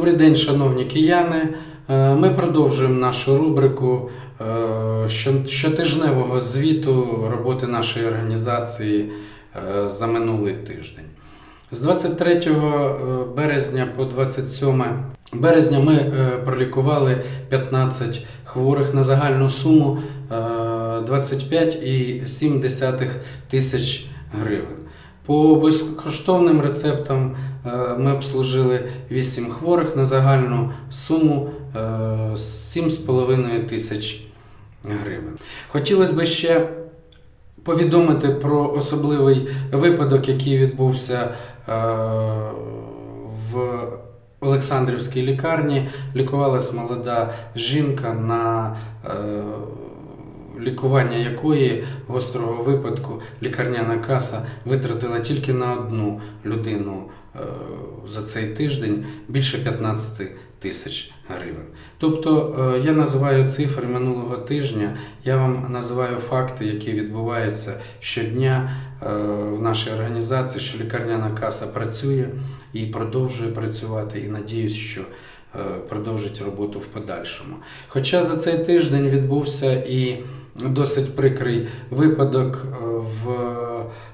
Добрий день, шановні кияни. Е, Ми продовжуємо нашу рубрику е, щотижневого звіту роботи нашої організації е, за минулий тиждень. З 23 березня по 27 березня ми пролікували 15 хворих на загальну суму е, 25,7 тисяч гривень. По безкоштовним рецептам ми обслужили 8 хворих на загальну суму е, 7,5 тисяч гривень. Хотілося б ще повідомити про особливий випадок, який відбувся е, в Олександрівській лікарні. Лікувалась молода жінка на е, лікування якої гострого випадку лікарняна каса витратила тільки на одну людину е, за цей тиждень більше 15 тисяч гривень. Тобто е, я називаю цифри минулого тижня, я вам називаю факти, які відбуваються щодня е, в нашій організації, що лікарняна каса працює і продовжує працювати, і надіюсь, що е, продовжить роботу в подальшому. Хоча за цей тиждень відбувся і досить прикрий випадок. е, В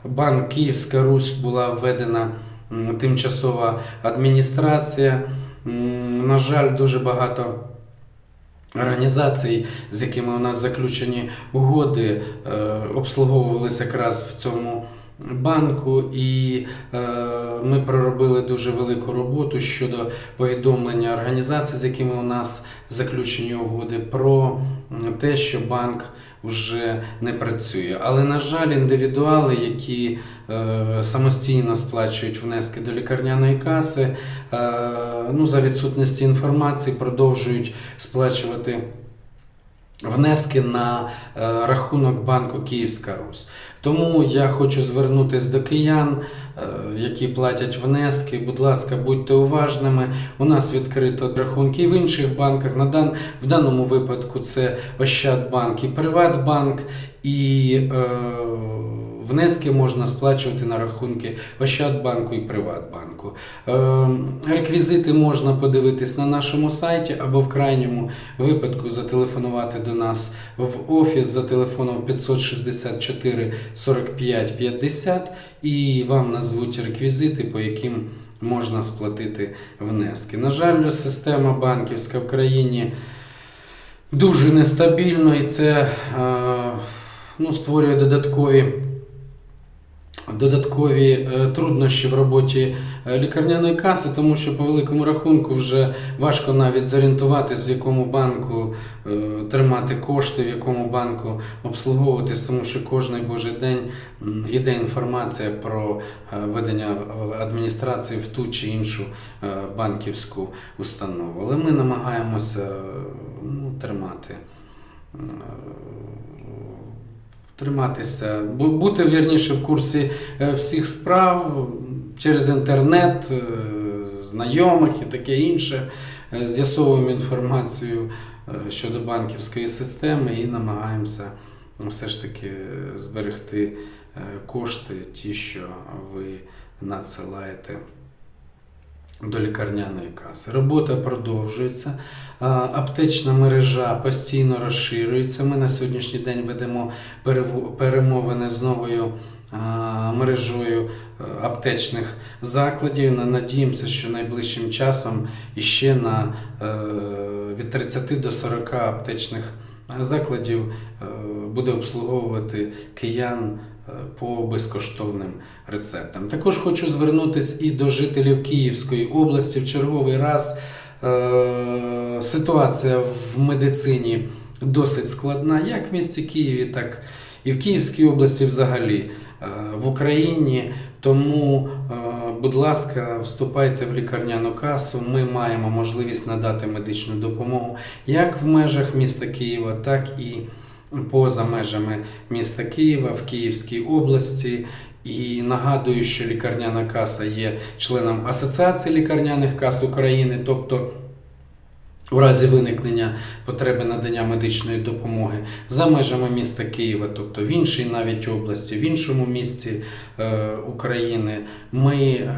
банк Київська Русь була введена тимчасова адміністрація. На жаль, дуже багато організацій, з якими у нас заключені угоди, е, обслуговувалися якраз в цьому банку, і е, ми проробили дуже велику роботу щодо повідомлення організацій, з якими у нас заключені угоди, про те, що банк вже не працює. Але, на жаль, індивідуали, які самостійно сплачують внески до лікарняної каси, е, ну, за відсутності інформації продовжують сплачувати внески на е, рахунок банку Київська Русь. Тому я хочу звернутися до киян, е, які платять внески. Будь ласка, будьте уважними. У нас відкрито рахунки в інших банках. На дан, в даному випадку це Ощадбанк і Приватбанк. І е, внески можна сплачувати на рахунки Ощадбанку і Приватбанку. Е, реквізити можна подивитись на нашому сайті або в крайньому випадку зателефонувати до нас в офіс за телефоном 564 45 50 і вам назвуть реквізити, по яким можна сплатити внески. На жаль, система банківська в країні дуже нестабільна і це е, ну, створює додаткові. Додаткові е, труднощі в роботі е, лікарняної каси, тому що по великому рахунку вже важко навіть зорієнтуватись, в якому банку е, тримати кошти, в якому банку обслуговуватись, тому що кожний божий день м, іде інформація про ведення адміністрації в ту чи іншу банківську установу. Але ми намагаємося ну, тримати. Триматися, бу- бути вірніше в курсі е, всіх справ через інтернет, е, знайомих і таке інше. Е, З'ясовуємо інформацію щодо банківської системи і намагаємося ну, все ж таки зберегти кошти, ті, що ви надсилаєте до лікарняної каси. Робота продовжується. Аптечна мережа постійно розширюється. Ми на сьогоднішній день ведемо перемовини з новою мережою е, аптечних закладів. Надіємося, що найближчим часом іще на е, від 30 до 40 аптечних закладів е, буде обслуговувати киян по безкоштовним рецептам. Також хочу звернутися і до жителів Київської області в черговий раз. Е, Ситуація в медицині досить складна, як в місті Києві, так і в Київській області взагалі е, в Україні. Тому, е, будь ласка, вступайте в лікарняну касу. Ми маємо можливість надати медичну допомогу як в межах міста Києва, так і поза межами міста Києва в Київській області. І нагадую, що лікарняна каса є членом Асоціації лікарняних кас України, тобто у разі виникнення потреби надання медичної допомоги за межами міста Києва, тобто в іншій навіть області, в іншому місті е, України, ми е,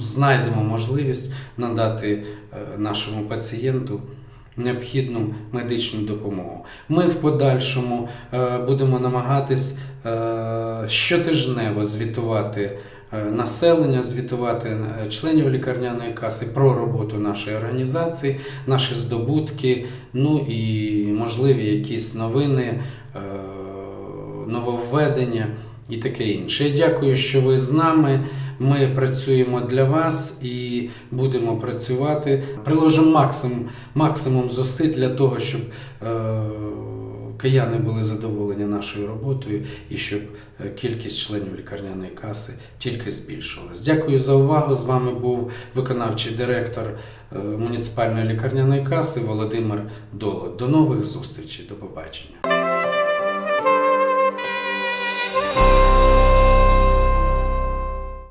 знайдемо можливість надати е, нашому пацієнту необхідну медичну допомогу. Ми в подальшому е, будемо намагатись е, щотижнево звітувати е, населення, звітувати членів лікарняної каси про роботу нашої організації, наші здобутки, ну і можливі якісь новини, нововведення і таке інше. Я дякую, що ви з нами. Ми працюємо для вас і будемо працювати. Приложимо максимум, максимум зусиль для того, щоб е, кияни були задоволені нашою роботою і щоб е, кількість членів лікарняної каси тільки збільшувалась. Дякую за увагу. З вами був виконавчий директор е, муніципальної лікарняної каси Володимир Долот. До нових зустрічей. До побачення.